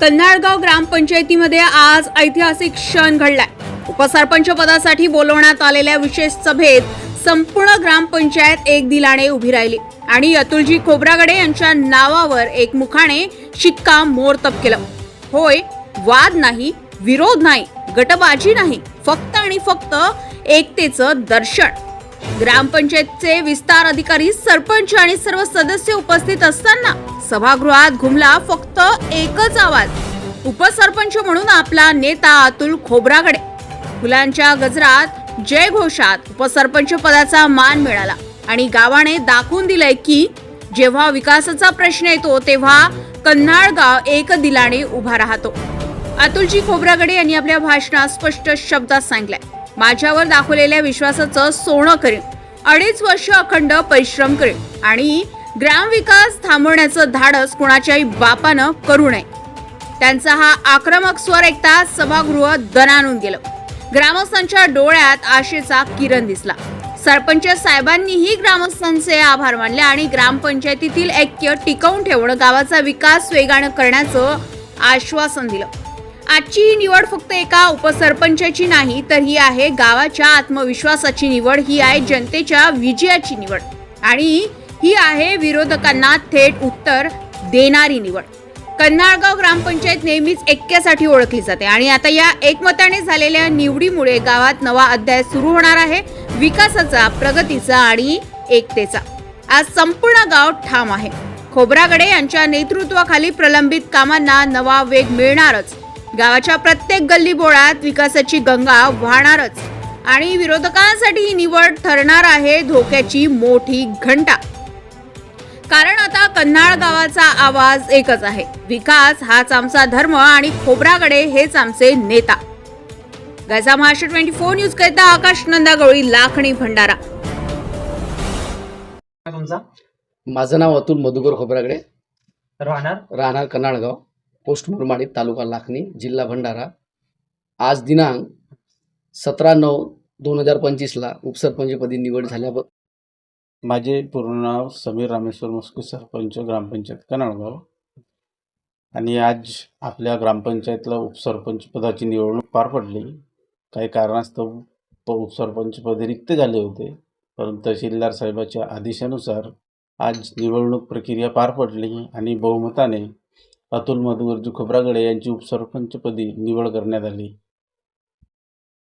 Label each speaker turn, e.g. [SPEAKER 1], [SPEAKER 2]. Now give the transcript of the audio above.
[SPEAKER 1] कन्हाळगाव ग्रामपंचायतीमध्ये आज ऐतिहासिक क्षण घडलाय. उपसरपंच पदासाठी बोलवण्यात आलेल्या विशेष सभेत संपूर्ण ग्रामपंचायत एक दिलाने उभी राहिली आणि अतुलजी खोब्रागडे यांच्या नावावर एक मुखाने शिक्का मोरतप केलं. होय वाद नाही विरोध नाही गटबाजी नाही फक्त आणि फक्त एकतेचं दर्शन. ग्रामपंचायतचे विस्तार अधिकारी सरपंच आणि सर्व सदस्य उपस्थित असताना सभागृहात घुमला फक्त एकच आवाज. उपसरपंच म्हणून आपला नेता अतुल खोब्रागडे. फुलांच्या गजरात जय घोषात उपसरपंच पदाचा मान मिळाला आणि गावाने दाखवून दिलंय की जेव्हा विकासाचा प्रश्न येतो तेव्हा कन्हाळगाव एक दिलाने उभा राहतो. अतुलजी खोब्रागडे यांनी आपल्या भाषणात स्पष्ट शब्दात सांगितलंय. माझ्यावर दाखवलेल्या विश्वासाचं सोनं करेन. अडीच वर्ष अखंड परिश्रम करेन. आणि ग्रामविकास थांबवण्याचं धाडस कुणाच्याही बापानं करू नये. त्यांचा हा आक्रमक स्वर ऐकता सभागृह दणानून गेलं. ग्रामस्थांच्या डोळ्यात आशेचा किरण दिसला. सरपंच साहेबांनीही ग्रामस्थांचे आभार मानले आणि ग्रामपंचायतीतील ऐक्य टिकवून ठेवणं गावाचा विकास वेगानं करण्याचं आश्वासन दिलं. आजची ही निवड फक्त एका उपसरपंचाची नाही तर ही आहे गावाच्या आत्मविश्वासाची निवड ही आहे जनतेच्या विजयाची निवड. आणि ही आहे विरोधकांना थेट उत्तर देणारी निवड. कन्हाळगाव ग्रामपंचायत नेहमीच ऐक्यासाठी ओळखली जाते. आणि आता या एकमताने झालेल्या निवडीमुळे गावात नवा अध्याय सुरू होणार आहे विकासाचा प्रगतीचा आणि एकतेचा. आज संपूर्ण गाव ठाम आहे. खोब्रागडे यांच्या नेतृत्वाखाली प्रलंबित कामांना नवा वेग मिळणारच. गावाच्या प्रत्येक गल्ली बोळात विकासाची गंगा वाहणारच. आणि विरोधकांसाठी ही निवड ठरणार आहे धोक्याची मोठी घंटा. कारण आता कन्हाळ गावाचा आवाज एकच आहे. विकास हाच आमचा धर्म आणि खोब्रागडे हेच आमचे नेता. गायचा महाराष्ट्र ट्वेंटी फोर न्यूज करिता आकाश नंदागवळी लाखणी भंडारा.
[SPEAKER 2] तुमचा?
[SPEAKER 3] माझं नाव अतुल मधुकर खोबरागडे.
[SPEAKER 2] राहणार?
[SPEAKER 3] राहणार कर्नाळगाव पोस्ट मुरमाडी तालुका लाखणी जिल्हा भंडारा. आज दिनांक सतरा नऊ दोन हजार पंचवीसला उपसरपंचपदी निवड झाल्याबद्दल
[SPEAKER 4] माझे पूर्ण नाव समीर रामेश्वर मुस्के सरपंच ग्रामपंचायत कनाळगाव. आणि आज आपल्या ग्रामपंचायतला उपसरपंच पदाची निवडणूक पार पडली. काही कारणास्तव प उपसरपंचपदी रिक्त झाले होते. परंतु तहसीलदार साहेबाच्या आदेशानुसार आज निवडणूक प्रक्रिया पार पडली आणि बहुमताने अतुल मधुवरजी खोब्रागडे यांची उपसरपंचपदी निवड करण्यात आली.